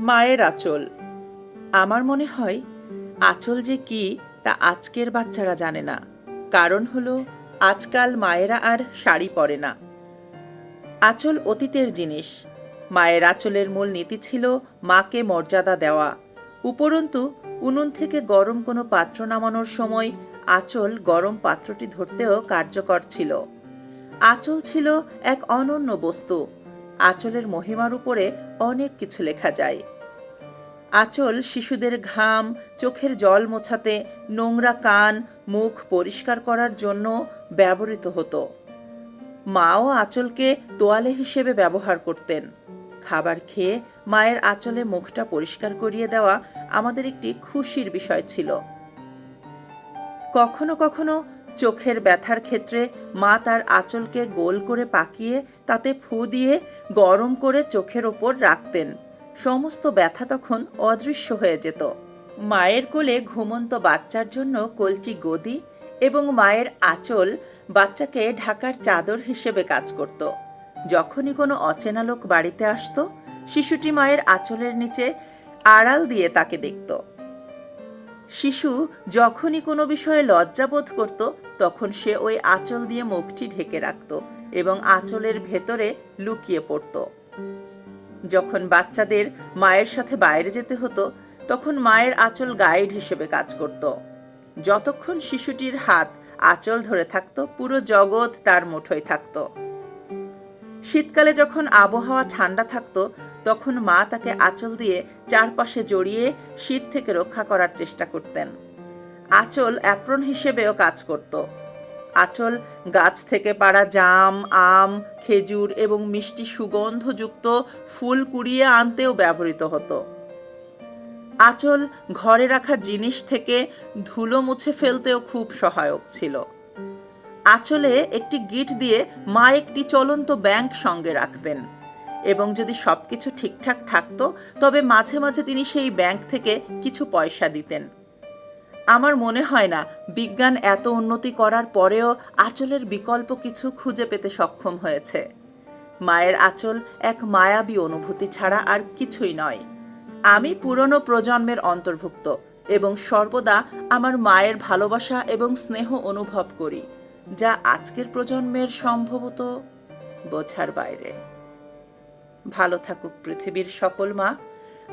মায়ের আঁচল। আমার মনে হয়, আঁচল যে কি তা আজকের বাচ্চারা জানে না। কারণ হলো, আজকাল মায়েরা আর শাড়ি পরে না। আঁচল অতীতের জিনিস। মায়ের আঁচলের মূল নীতি ছিল মাকে মর্যাদা দেওয়া। উপরন্তু, উনুন থেকে গরম কোনো পাত্র নামানোর সময় আঁচল গরম পাত্রটি ধরতেও কার্যকর ছিল। আঁচল ছিল এক অনন্য বস্তু। আঁচলের মহিমার উপরে অনেক কিছু লেখা যায়। আঁচল শিশুদের ঘাম, চোখের জল মোছাতে, নোংরা কান, মুখ পরিষ্কার করার জন্য ব্যবহৃত হতো। মাও আঁচলকে তোয়ালে হিসেবে ব্যবহার করতেন। খাবার খেয়ে মায়ের আঁচলে মুখটা পরিষ্কার করিয়ে দেওয়া আমাদের একটি খুশির বিষয় ছিল। কখনো কখনো চোখের ব্যথার ক্ষেত্রে মা তার আঁচলকে গোল করে পাকিয়ে তাতে ফু দিয়ে গরম করে চোখের ওপর রাখতেন। সমস্ত ব্যথা তখন অদৃশ্য হয়ে যেত। মায়ের কোলে ঘুমন্ত বাচ্চার জন্য কলচি গদি এবং মায়ের আঁচল বাচ্চাকে ঢাকার চাদর হিসেবে কাজ করত। যখনই কোনো অচেনা লোক বাড়িতে আসতো, শিশুটি মায়ের আঁচলের নিচে আড়াল দিয়ে তাকে দেখত। শিশু যখনই কোনো বিষয়ে লজ্জাবোধ করত, তখন সে ওই আঁচল দিয়ে মুখটি ঢেকে রাখত এবং আঁচলের ভেতরে লুকিয়ে পড়ত। যখন বাচ্চাদের মায়ের সাথে বাইরে যেতে হতো, তখন মায়ের আঁচল গাইড হিসেবে কাজ করত। যতক্ষণ শিশুটির হাত আঁচল ধরে থাকতো, পুরো জগৎ তার মুঠোয় থাকতো। শীতকালে যখন আবহাওয়া ঠান্ডা থাকতো তখন মা তাকে আঁচল দিয়ে চারপাশে জড়িয়ে শীত থেকে রক্ষা করার চেষ্টা করতেন। আঁচল অ্যাপ্রন হিসেবেও কাজ করত। আঁচল গাছ থেকে পাড়া জাম, আম, খেজুর এবং মিষ্টি সুগন্ধযুক্ত ফুল কুড়িয়ে আনতেও ব্যবহৃত হতো। আঁচল ঘরে রাখা জিনিস থেকে ধুলো মুছে ফেলতেও খুব সহায়ক ছিল। আঁচলে একটি গিট দিয়ে মা একটি চলন্ত ব্যাংক সঙ্গে রাখতেন। এবং যদি সবকিছু ঠিকঠাক থাকতো, তবে মাঝে মাঝে তিনি সেই ব্যাংক থেকে কিছু পয়সা দিতেন। আমার মনে হয় না, বিজ্ঞান এত উন্নতি করার পরেও আঁচলের বিকল্প কিছু খুঁজে পেতে সক্ষম হয়েছে। মায়ের আঁচল এক মায়াবী অনুভূতি ছাড়া আর কিছুই নয়। আমি পুরনো প্রজন্মের অন্তর্ভুক্ত এবং সর্বদা আমার মায়ের ভালোবাসা এবং স্নেহ অনুভব করি, যা আজকের প্রজন্মের সম্ভবত বোঝার বাইরে। ভালো থাকুক পৃথিবীর সকল মা,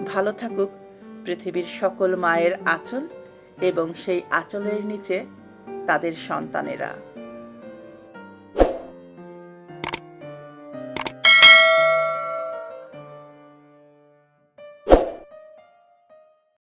ভালো থাকুক পৃথিবীর সকল মায়ের আঁচল এবং সেই আঁচলের নিচে তাদের সন্তানেরা।